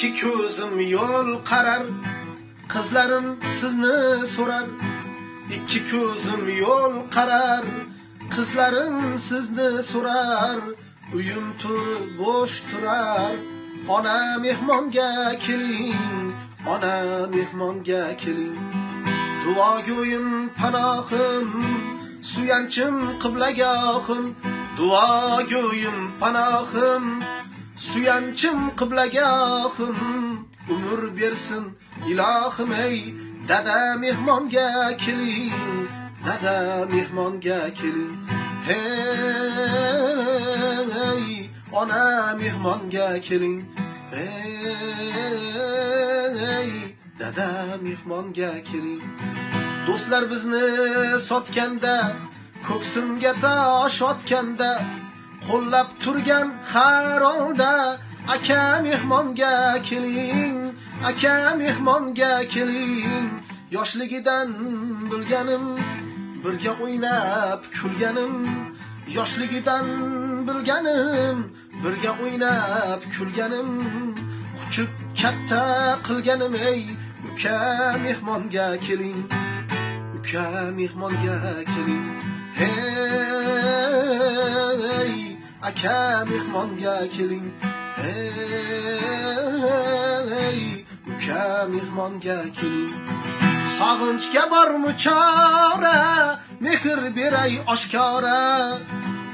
ikki ko'zim yo'l qarar qizlarim sizni so'rar. Ikki ko'zim yo'l qarar qizlarim sizni so'rar. Uyim to'rt bo'sh turar. Ona mehmonga keling ona mehmonga keling. Duogo'yim panohim suyanchim qiblagohim. Duogo'yim panohim suyanchim qiblagahim umr bersin ilohim ey. Dada mehmonga keling dada mehmonga keling hey ona mehmonga keling hey dada mehmonga keling do'stlar bizni sotganda ko'ksimga tosh otganda qo'llab turgan har onda aka mehmonga keling aka mehmonga keling. Yoshligidan bilganim birga o'ynab kulganim. Yoshligidan bilganim birga o'ynab kulganim. Kuchib katta qilganim ey uka mehmonga keling uka mehmonga keling. Hey! Mehmonga keling hey uka mehmonga keling sog'inchga bormi chora mehr beray oshkora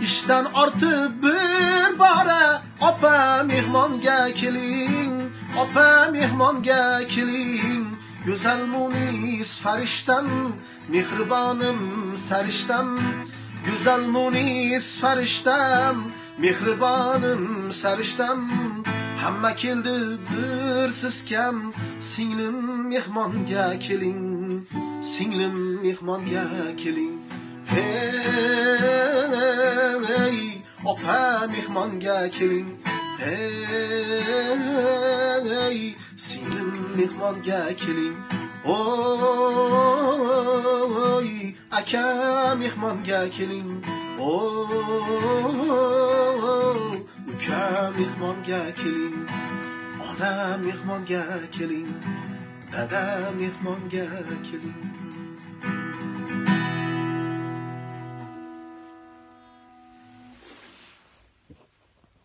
ishdan ortib bir bora opa mehmonga keling opa mehmonga keling go'zal munis farishtam mehribonim sarishtam go'zal munis farishtam mehribonim sarishtam hamma keldi bir siz kam singlim mehmonga keling singlim mehmonga keling. Hey opa mehmonga keling. Hey singlim mehmonga keling. Oy aka mehmonga keling. Oy uka mehmonga keling ona mehmonga keling dada mehmonga keling